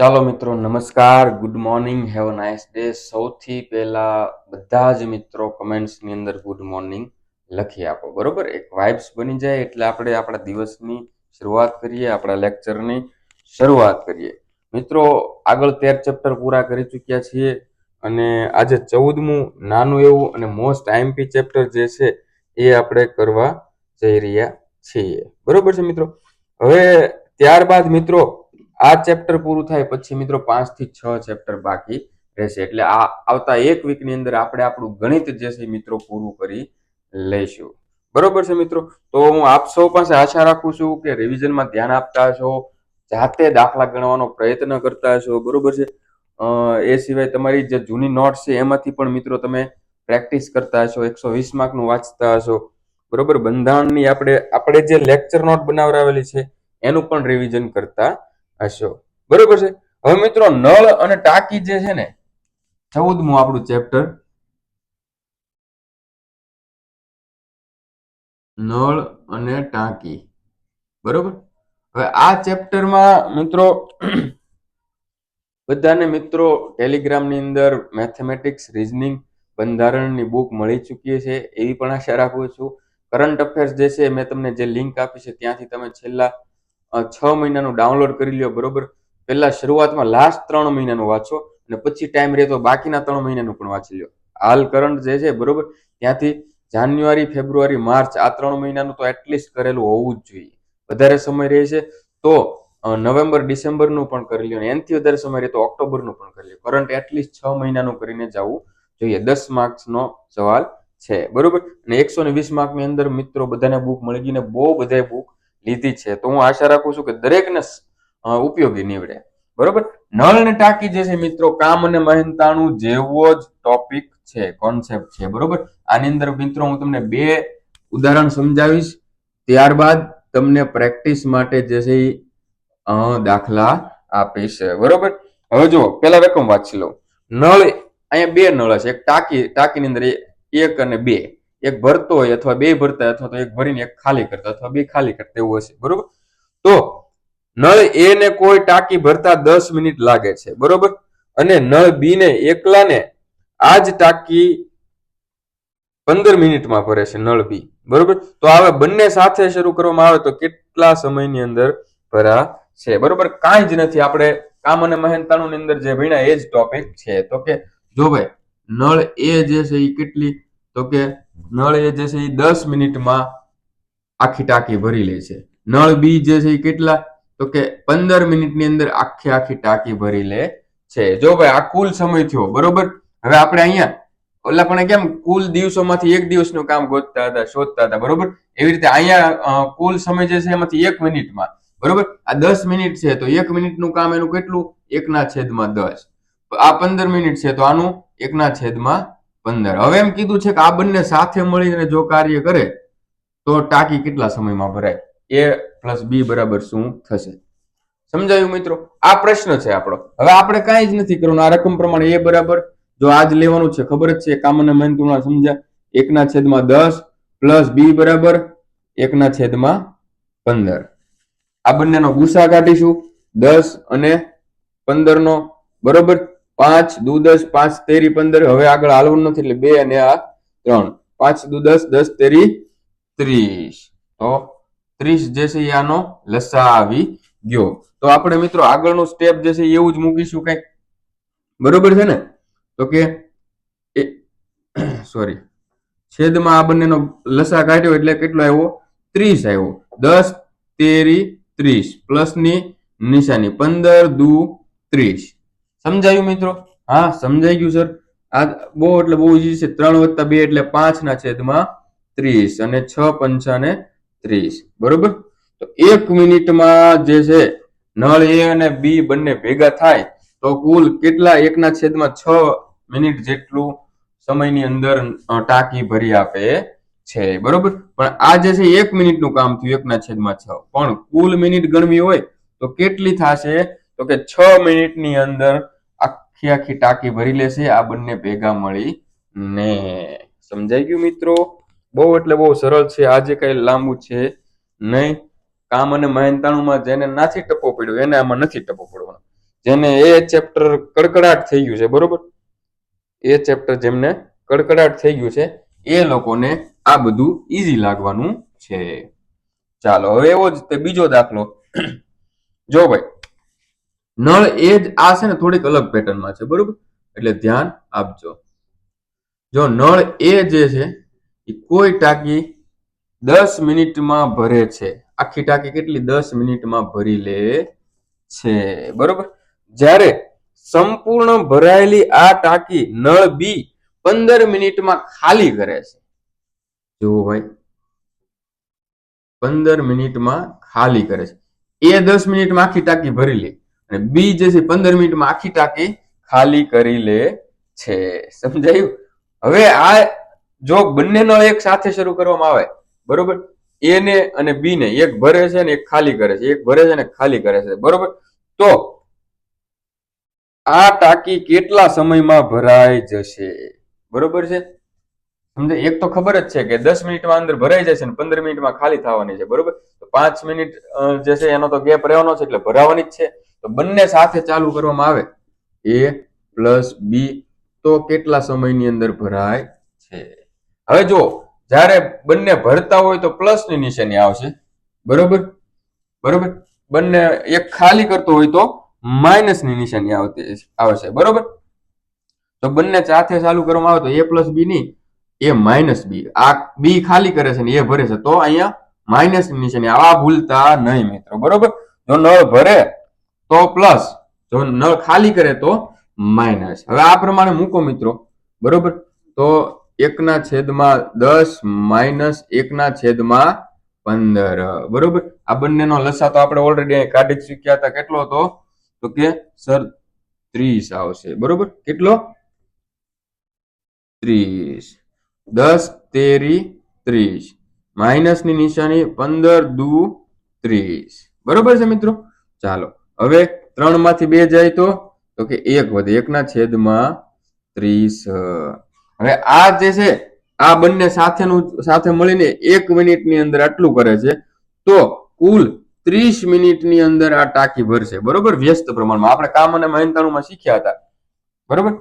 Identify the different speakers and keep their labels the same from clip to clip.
Speaker 1: ચાલો મિત્રો, નમસ્કાર. Good morning have a nice day સૌથી પહેલા બધા જ મિત્રો કમેન્ટ્સની અંદર ગુડ મોર્નિંગ લખી આપો, બરોબર? એક વાઇબ્સ બની જાય એટલે આપણે આપણા દિવસની શરૂઆત કરીએ, આપણા લેક્ચરની શરૂઆત કરીએ. મિત્રો, આગળ તેર ચેપ્ટર પૂરા કરી ચૂક્યા છીએ અને આજે ચૌદમું નાનું એવું અને મોસ્ટ આઈએમપી ચેપ્ટર જે છે એ આપણે કરવા જઈ રહ્યા છીએ. બરોબર છે મિત્રો? હવે ત્યારબાદ મિત્રો આ ચેપ્ટર પૂરું થાય પછી મિત્રો પાંચથી છ ચેપ્ટર બાકી રહેશે. એટલે આ આવતા એક વીકની અંદર આપણે આપણું ગણિત જે છે મિત્રો પૂરું કરી લઈશું. બરોબર છે મિત્રો? તો હું આપ સૌ પાસે આશા રાખું છું કે રિવિઝનમાં ધ્યાન આપતા હશો, જાતે દાખલા ગણવાનો પ્રયત્ન કરતા હશો, બરોબર છે? એ સિવાય તમારી જે જૂની નોટ છે એમાંથી પણ મિત્રો તમે પ્રેક્ટિસ કરતા હશો, એકસો વીસ માર્કનું વાંચતા હશો. બરોબર? બંધારણની આપણે આપણે જે લેક્ચર નોટ બનાવરાવેલી છે, એનું પણ રિવિઝન કરતા હશો. બરોબર છે? હવે મિત્રો, નળ અને ટાંકી જે છે ને, ચૌદમું આપણું ચેપ્ટર નળ અને ટાંકી. બરોબર? હવે આ ચેપ્ટરમાં મિત્રો, બધાને મિત્રો, ટેલિગ્રામની અંદર મેથેમેટિક્સ રિઝનિંગ બંધારણની બુક મળી ચૂકી છે, એવી પણ આશા રાખું છું. કરંટ અફેર્સ જે છે, મેં તમને જે લિંક આપી છે, ત્યાંથી તમે છેલ્લા છ મહિનાનું ડાઉનલોડ કરી લ્યો, બરોબર? પહેલા શરૂઆતમાં લાસ્ટ ત્રણ મહિનાનું વાંચો અને પછી ટાઈમ રહે તો બાકીના ત્રણ મહિનાનું પણ વાંચી લ્યો. હાલ કરંટ જે છે, બરોબર? ત્યાંથી જાન્યુઆરી, ફેબ્રુઆરી, માર્ચ, આ ત્રણ મહિનાનું તો એટલીસ્ટ કરેલું હોવું જ જોઈએ. વધારે સમય રહે છે, તો નવેમ્બર, ડિસેમ્બરનું પણ કરી લ્યો એનાથી વધારે સમય રહે તો ઓક્ટોબરનું પણ કરી લ્યો. કરંટ એટલીસ્ટ છ મહિનાનું કરીને જવું જોઈએ. દસ માર્ક્સનો સવાલ છે, બરોબર? અને એકસો ને વીસ માર્કની અંદર મિત્રો બધાને બુક મળી ગઈને બહુ બધાએ બુક લીધી છે, તો હું આશા રાખું છું કે દરેકને ઉપયોગી નીવડે. બરોબર? નળ અને ટાંકી જે છે મિત્રો, કામ અને મહેનતાણું જેવો જ ટોપિક છે કોન્સેપ્ટ છે, બરોબર? આની અંદર મિત્રો હું તમને બે ઉદાહરણ સમજાવીશ. ત્યારબાદ તમને પ્રેક્ટિસ માટે જે છે દાખલા આપીશ. બરોબર? હવે જો પેલા રકમ વાંચી લઉં નળ અહીંયા બે નળ છે, એક ટાંકી, ટાંકીની અંદર એક અને બે. એક ભરતો હોય અથવા બે ભરતા અથવા તો એક ભરીને એક ખાલી કરતા અથવા બે ખાલી કરતા એવું હશે, બરોબર? તો નળ એ ને કોઈ ટાંકી ભરતા દસ મિનિટ લાગે છે, બરોબર? અને નળ બી ને એકલાને આ જ ટાંકી પંદર મિનિટમાં ભરે છે નળ બી, બરોબર? તો હવે બંને સાથે શરૂ કરવામાં આવે તો કેટલા સમયની અંદર ભરા છે, બરોબર? કાંઈ જ નથી, આપણે કામ અને મહેનતાણું અંદર જે ભણ્યા એ જ ટોપિક છે. તો કે, જો ભાઈ, નળ એ જે છે એ કેટલી? તો કે નળ એ જે છે એ દસ મિનિટમાં આખી ટાંકી ભરી લે છે. નળ બી જે છે એ કેટલા? તો કે પંદર મિનિટની અંદર આખી આખી ટાંકી ભરી લે છે. જો ભાઈ આ કુલ સમય થયો, બરોબર? હવે આપણે અહીંયા, ઓલા પણ કેમ કુલ દિવસોમાંથી એક દિવસનું કામ ગોતતા હતા, શોધતા હતા, બરોબર? એવી રીતે અહીંયા કુલ સમય જે છે એમાંથી એક મિનિટમાં, બરોબર? આ દસ મિનિટ છે, તો એક મિનિટનું કામ એનું કેટલું? એકના છેદમાં દસ. આ પંદર મિનિટ છે, તો આનું એકના છેદમાં પંદર. હવે એમ કીધું છે કે આ બંને સાથે મળીને જો કાર્ય કરે, તો ટાંકી કેટલા સમયમાં ભરાય? એ પ્લસ બી બરાબર શું થશે? સમજાયું મિત્રો? આ પ્રશ્ન છે આપણો. હવે આપણે કાંઈ જ નથી કરવાનું. આ રકમ પ્રમાણે એ બરાબર. જો આજ લેવાનું છે, ખબર જ છે કામન અને મહેનત હમણાં સમજ્યા એકના છેદમાં દસ પ્લસ બી બરાબર એકના છેદમાં પંદર. આ બંનેનો ગુસા કાઢીશું. દસ અને પંદર નો બરોબર? પાંચ, દુ, દસ, પાંચ, તેરી, પંદર. હવે આગળ હાલવું નથી એટલે બે અને આ ત્રણ. પાંચ, દુ, દસ દસ, તેરી, ત્રીસ. તો ત્રીસ જે છે એ આનો લસા આવી ગયો. તો આપણે મિત્રો આગળનું સ્ટેપ જે છે એવું જ મૂકીશું કંઈક. બરોબર છે ને? તો કે સોરી છેદમાં આ બંનેનો લસા કાઢ્યો એટલે કેટલો આવ્યો? ત્રીસ આવ્યો. દસ, તેરી, ત્રીસ. પ્લસની નિશાની. પંદર, દુ, ત્રીસ. સમજાયું મિત્રો? હા, સમજાઈ ગયું સર આ બહુ, એટલે બહુ ઈઝી છે. ત્રણ વત્તા બે એટલે પાંચ ના છેદમાં ત્રીસ અને છ પંચાને ત્રીસ. બરોબર? તો એક મિનિટમાં જે છે, નળ એ અને બી બંને ભેગા થાય, તો કુલ કેટલા એકના છેદમાં છ મિનિટ જેટલું સમયની અંદર ટાંકી ભરી આપે છે. બરોબર? પણ આ જે છે, એક મિનિટનું કામ થયું, એકના છેદમાં છ. પણ કુલ મિનિટ ગણવી હોય, તો કેટલી થશે? તો કે છ મિનિટની અંદર આખી આખી ટાંકી ભરી લેશે. આ બંને ભેગા મળી ને સમજાઈ ગયું મિત્રો? બહુ એટલે બહુ સરળ છે. આજે કઈ લાંબુ છે નહીં. કામ અને મહેનતાણુંમાં જેને નથી ટપો પડ્યો, એને આમાં નથી ટપો પડવાનો. જેને એ ચેપ્ટર કડકડાટ થઈ ગયું છે, બરોબર? એ ચેપ્ટર જેમને કડકડાટ થઈ ગયું છે, એ લોકોને આ બધું ઈઝી લાગવાનું છે. ચાલો, હવે એવો જ તે બીજો દાખલો. જો ભાઈ નળ એ જ આ છે ને થોડીક અલગ પેટર્નમાં છે, બરોબર? એટલે ધ્યાન આપજો. જો નળ એ જે છે, એ કોઈ ટાંકી દસ મિનિટમાં ભરે છે. આખી ટાંકી કેટલી? દસ મિનિટમાં ભરી લે છે, બરોબર? જ્યારે સંપૂર્ણ ભરાયેલી આ ટાંકી નળ બી પંદર મિનિટમાં ખાલી કરે છે. જુઓ ભાઈ. પંદર મિનિટમાં ખાલી કરે છે. એ દસ મિનિટમાં આખી ટાંકી ભરી લે. અને બી જે છે પંદર મિનિટમાં આખી ટાંકી ખાલી કરી લે છે. સમજાયું? હવે આ જો બંનેનો એક સાથે શરૂ કરવામાં આવે, બરોબર? એ ને અને બી ને એક ભરે છે ને એક ખાલી કરે છે. એક ભરે છે ને ખાલી કરે છે. બરોબર? તો આ ટાંકી કેટલા સમયમાં ભરાઈ જશે? બરોબર છે? સમજે? એક તો ખબર જ છે કે દસ મિનિટમાં અંદર ભરાઈ જશે ને પંદર મિનિટમાં ખાલી થવાની છે. બરોબર? તો પાંચ મિનિટ જે છે એનો તો ગેપ રહેવાનો છે એટલે ભરાવાની જ છે. તો બંને સાથે ચાલુ કરવામાં આવે. એ પ્લસ બી તો કેટલા સમયની અંદર ભરાય છે? હવે જો જ્યારે બંને ભરતા હોય તો પ્લસની નિશાની આવશે. બરોબર? બરોબર? બંને એક ખાલી કરતો હોય તો માઇનસની નિશાની આવતી આવશે. બરોબર? તો બંને સાથે ચાલુ કરવામાં આવે તો એ પ્લસ બી ની એ માઇનસ બી. આ બી ખાલી કરે છે ને એ ભરે છે, તો અહીંયા માઇનસ નિશાની આવા. ભૂલતા નહીં મિત્રો, બરોબર? જો નળ ભરે તો પ્લસ જો નળ ખાલી કરે તો માઇનસ. હવે આ પ્રમાણે મૂકો મિત્રો. બરોબર? તો એકના છેદમાં દસ માઇનસ એકના છેદમાં પંદર. બરોબર? આ બંનેનો લસા તો આપણે ઓલરેડી કાઢી શીખ્યા હતા. કેટલો હતો? તો કે સર, ત્રીસ આવશે. બરોબર? કેટલો? ત્રીસ. દસ, તેરી, ત્રીસ. માઇનસની નિશાની પંદર દુ ત્રીસ. બરોબર છે મિત્રો? ચાલો. હવે ત્રણમાંથી બે જાય તો? તો કે એક વધે. એકના છેદમાં ત્રીસ. હવે આ જે છે, આ બંને સાથેનું, સાથે મળીને એક મિનિટની અંદર આટલું કરે છે. તો કુલ ત્રીસ મિનિટની અંદર આ ટાંકી ભરશે. બરોબર? વ્યસ્ત પ્રમાણમાં. આપણે કામ અને મહેનતાણુમાં શીખ્યા હતા. બરોબર?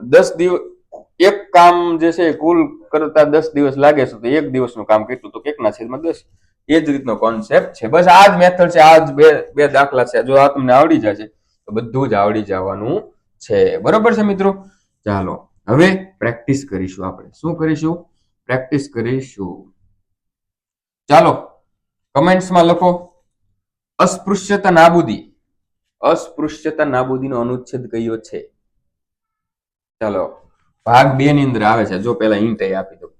Speaker 1: દસ દિવસ, એક કામ જે છે કુલ કરતા દસ દિવસ લાગે છે. તો એક દિવસનું કામ કેટલું? તો એકના છેદમાં દસ. એ જ રીતનો કોન્સેપ્ટ છે. બસ આ જ મેથડ છે, આ જ બે બે દાખલા છે. જો આ તમને આવડી જશે, તો બધું જ આવડી જવાનું છે. બરોબર છે મિત્રો? ચાલો, હવે પ્રેક્ટિસ કરીશું આપણે. શું કરીશું? પ્રેક્ટિસ કરીશું. ચાલો કમેન્ટ્સમાં લખો, અસ્પૃશ્યતા નાબૂદી. અસ્પૃશ્યતા નાબૂદીનો અનુચ્છેદ કયો છે? ચાલો, ભાગ બે ની અંદર આવે છે. જો પેલા હિન્ટ આપી દો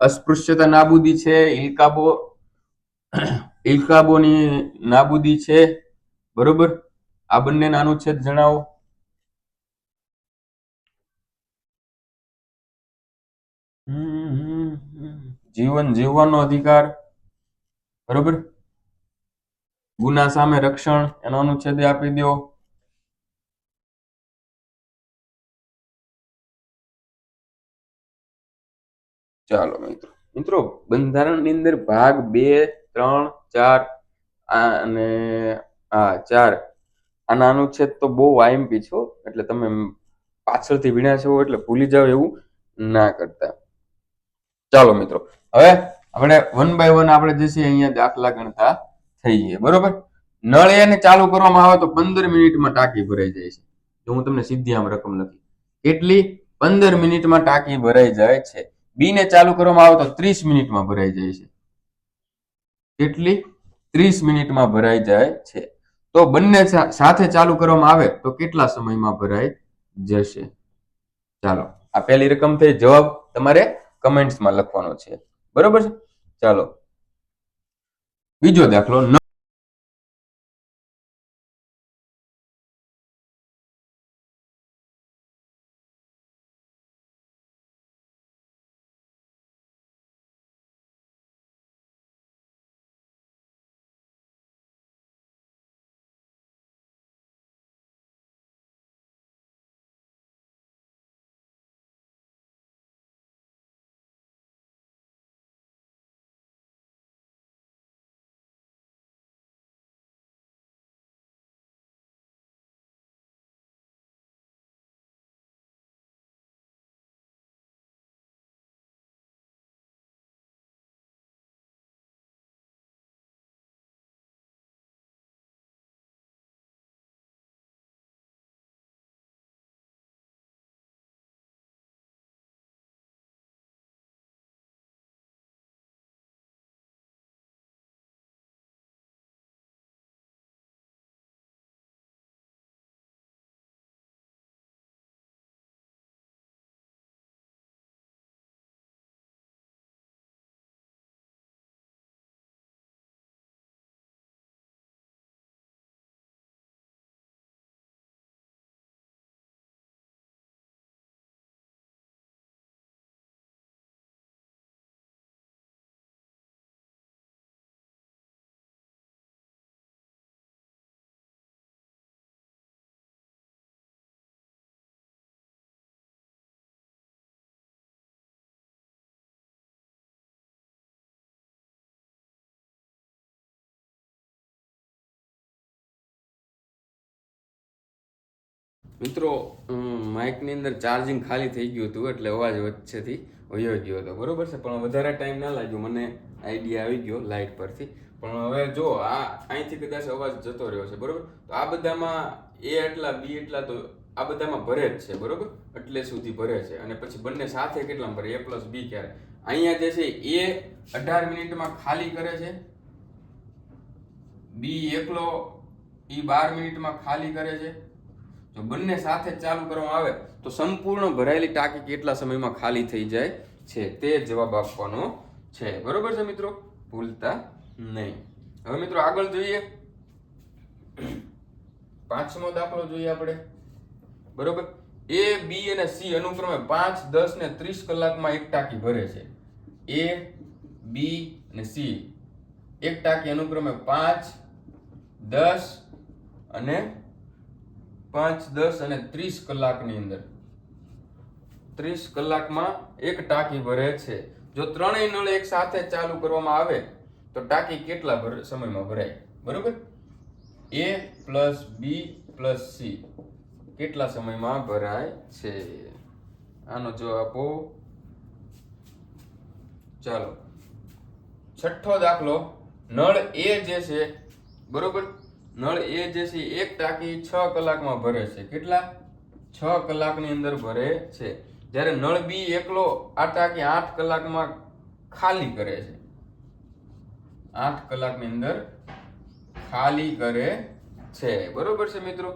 Speaker 1: અસ્પૃશ્યતા નાબૂદી છે ઇલકાબો ઇલકાબોની નાબૂદી છે, બરોબર? આ બંનેના અનુચ્છેદ જણાવો. જીવન જીવવાનો અધિકાર, બરોબર? ગુના સામે રક્ષણ, એનો અનુચ્છેદ આપી દો. ચાલો મિત્રો મિત્રો બંધારણની અંદર ભાગ બે ત્રણ, ચાર અને, આ ચાર. આના અનુચ્છેદ તો બહુ આઈએમપી છો, એટલે તમે પાછળથી ભીણ્યા છો એટલે ભૂલી જાવ એવું ના કરતા. ચાલો મિત્રો, હવે આપણે વન બાય વન આપણે જે છે અહીંયા દાખલા ગણતા થઈએ, બરોબર? નળ એને ચાલુ કરવામાં આવે તો પંદર મિનિટમાં ટાંકી ભરાઈ જાય છે. જો હું તમને સીધી આમ રકમ લખી. કેટલી? પંદર મિનિટમાં ટાંકી ભરાઈ જાય છે. બી ને ચાલુ કરવામાં આવે તો ત્રીસ મિનિટમાં ભરાઈ જાય છે. કેટલી? ત્રીસ મિનિટમાં ભરાઈ જાય છે. તો બંને સાથે ચાલુ કરવામાં આવે તો કેટલા સમયમાં ભરાઈ જશે? ચાલો, આ પહેલી રકમ થઈ. જવાબ તમારે કમેન્ટ્સમાં લખવાનો છે. બરોબર છે? ચાલો. બીજો દાખલો મિત્રો માઇકની અંદર ચાર્જિંગ ખાલી થઈ ગયું હતું એટલે અવાજ વચ્ચેથી વયો ગયો હતો. બરોબર છે? પણ વધારે ટાઈમ ના લાગ્યો. મને આઈડિયા આવી ગયો લાઇટ પરથી. પણ હવે જો, આ અહીંથી કદાચ અવાજ જતો રહ્યો છે. બરોબર? તો આ બધામાં એ એટલા બી એટલા તો આ બધામાં ભરે જ છે. બરોબર? એટલે સુધી ભરે છે. અને પછી બંને સાથે કેટલા ભરે? એ પ્લસ બી ક્યારે? અહીંયા જે છે, એ અઢાર મિનિટમાં ખાલી કરે છે. બી એકલો એ બાર મિનિટમાં ખાલી કરે છે. જો બંને સાથે ચાલુ કરવામાં આવે, તો સંપૂર્ણ ભરાયેલી ટાંકી કેટલા સમયમાં ખાલી થઈ જાય છે તે જવાબ આપવાનો છે. બરોબર છે મિત્રો? ભૂલતા નહીં. હવે મિત્રો આગળ જોઈએ. પાંચમો દાખલો જોઈએ આપણે. બરોબર? એ બી અને સી અનુક્રમે પાંચ, દસ ને ત્રીસ કલાકમાં એક ટાંકી ભરે છે. એ બી અને સી એક ટાંકી અનુક્રમે પાંચ, દસ અને પાંચ, દસ અને ત્રીસ કલાકની અંદર. ત્રીસ કલાકમાં એક ટાંકી ભરે છે. જો ત્રણેય નળ એક સાથે ચાલુ કરવામાં આવે, તો ટાંકી કેટલા સમયમાં ભરાય? બરોબર? A plus B plus C કેટલા સમયમાં ભરાય છે? આનો જવાબ આપો. ચાલો. છઠ્ઠો દાખલો. નળ એ જે છે, બરોબર? નળ એ જે છે એક ટાંકી છ કલાકમાં ભરે છે. કેટલા? છ કલાકની અંદર ભરે છે. જ્યારે નળ બી એકલો આ ટાંકી આઠ કલાકમાં ખાલી કરે છે. આઠ કલાકની અંદર ખાલી કરે છે. બરોબર છે મિત્રો?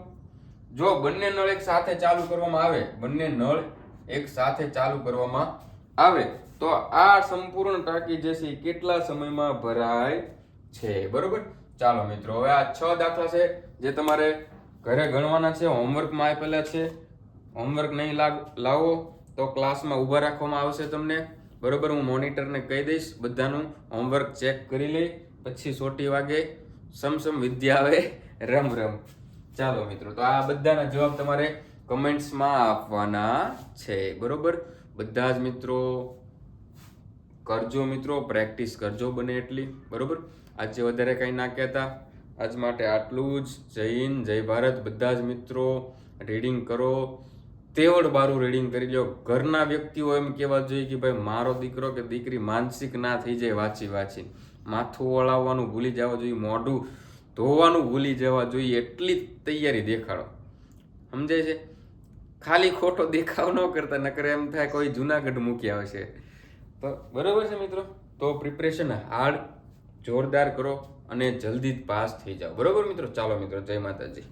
Speaker 1: જો બંને નળ એક સાથે ચાલુ કરવામાં આવે, બંને નળ એક સાથે ચાલુ કરવામાં આવે, તો આ સંપૂર્ણ ટાંકી જે છે કેટલા સમયમાં ભરાય છે? બરોબર? ચાલો મિત્રો, હવે આ છ દાખલા છે જે તમારે ઘરે ગણવાના છે હોમવર્કમાં આપેલા છે. હોમવર્ક નહીં લાવો તો ક્લાસમાં ઊભા રાખવામાં આવશે તમને. બરોબર, હું મોનિટરને કહી દઈશ, બધાનું હોમવર્ક ચેક કરી લઈ પછી સોટી વાગે સમ સમ વિદ્યા આવે, રમ રમ. ચાલો મિત્રો, તો આ બધાના જવાબ તમારે કમેન્ટ્સમાં આપવાના છે, બરોબર? બધા જ મિત્રો, કરજો મિત્રો પ્રેક્ટિસ કરજો બને એટલી, બરોબર? આજે વધારે કંઈ ના કહેતા. આજ માટે આટલું જ. જય હિન્દ, જય ભારત. બધા જ મિત્રો રીડિંગ કરો. તેવડ બારું રીડિંગ કરી લો ઘરના વ્યક્તિઓ એમ કહેવા જોઈએ કે ભાઈ, મારો દીકરો કે દીકરી માનસિક ના થઈ જાય વાંચી વાંચી. માથું વળાવવાનું ભૂલી જવા જોઈએ, મોઢું ધોવાનું ભૂલી જવા જોઈએ. એટલી તૈયારી દેખાડો. સમજાય છે? ખાલી ખોટો દેખાવ ન કરતા, નકર એમ થાય કોઈ જુનાગઢ મૂકી આવશે. તો બરોબર છે મિત્રો? તો પ્રિપરેશન હાર્ડ જોરદાર કરો અને જલ્દી જ પાસ થઈ જાઓ. બરોબર મિત્રો? ચાલો મિત્રો જય માતાજી.